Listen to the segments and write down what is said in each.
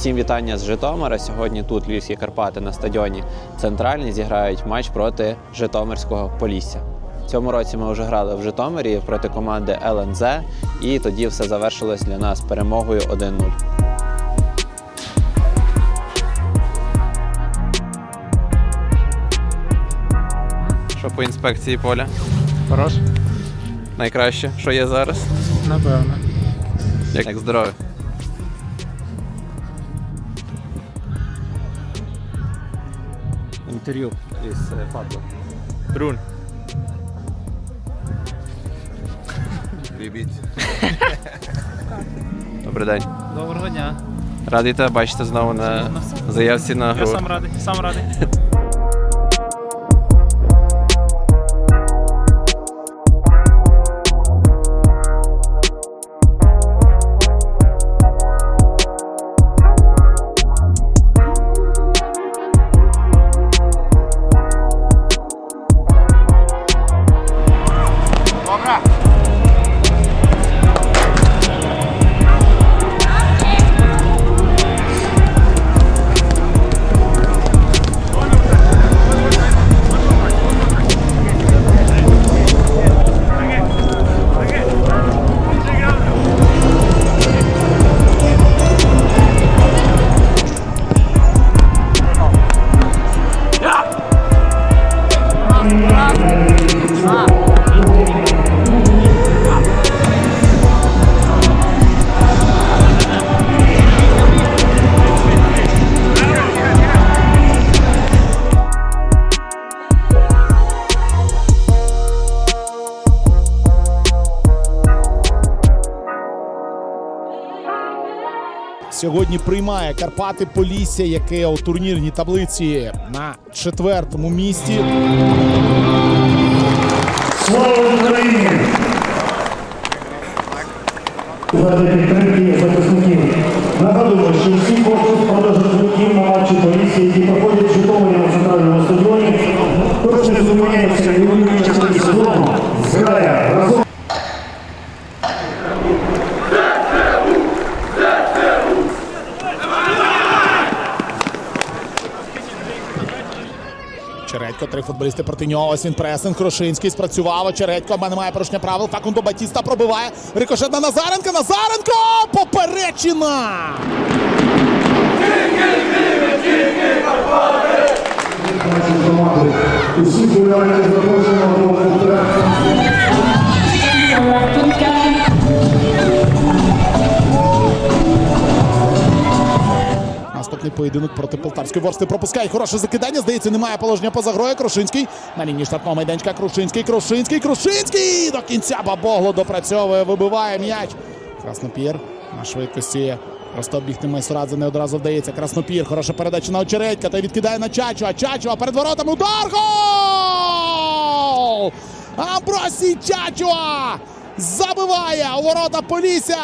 Всім вітання з Житомира. Сьогодні тут Львівські Карпати на стадіоні Центральний зіграють матч проти Житомирського Полісся. Цьому році ми вже грали в Житомирі проти команди ЛНЗ, і тоді все завершилось для нас перемогою 1-0. Що по інспекції поля? Хорош? Найкраще, що є зараз? Напевно. Як, як здоров'я? Інтерв'ю із Pablo. Brun. Привіт. Добрий день. Доброго дня. Радий тебе бачити знову на заявці на Я сам радий, сам радий. Сьогодні приймає Карпати Полісся, яке у турнірній таблиці на четвертому місці. Слава Україні! Заради підтримки захисників. Нагадую, що всі кошти з продажу квитків на матчі Полісся, які проходять в Житомирі на центральному стадіоні, точно зупиняються і у Чередько, три футболісти проти нього. Ось він пресинг. Крушинський спрацював. Чередько, в мене немає порушення правил. Факунду Батіста пробиває. Рикошет на Назаренка. Назаренко! Поперечина! Усі поєдинок проти Полтавської ворсти пропускає хороше закидання. Здається, немає положення поза грою. Крушинський на лінії штрафного майданчика. Крушинський, Крушинський, Крушинський! До кінця Бабогло допрацьовує, вибиває м'яч. Краснопір на швидкості. Просто обігти Майсурадзе не одразу вдається. Краснопір. Хороша передача на очередька. Та відкидає на Чачуа. Чачуа перед воротами. Удар! Гол! Амбросій Чачуа! Забиває у ворота Полісся!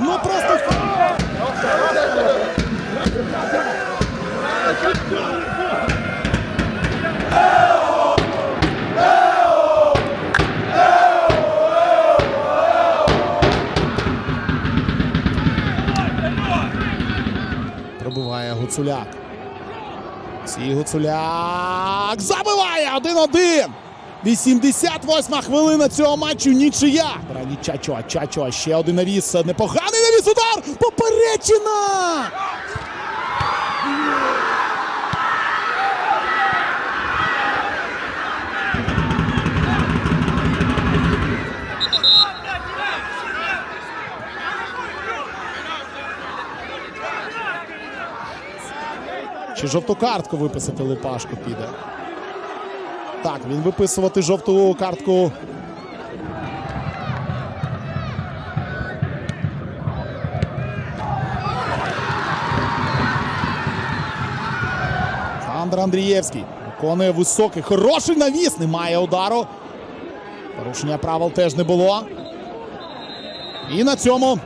Ну просто. Пробиває Гуцуляк. Сій Гуцуляк забиває 1-1. 88 хвилина цього матчу нічия. Рані Чачуа, Чачуа, ще один навіс. Непоганий навіс удар! Поперечина! Чи жовту картку виписати Липашко піде? Так, він виписувати жовту картку. Олександр Андрієвський виконує високий, хороший навіс. Немає удару. Порушення правил теж не було. І на цьому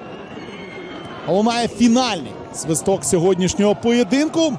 лунає фінальний свисток сьогоднішнього поєдинку.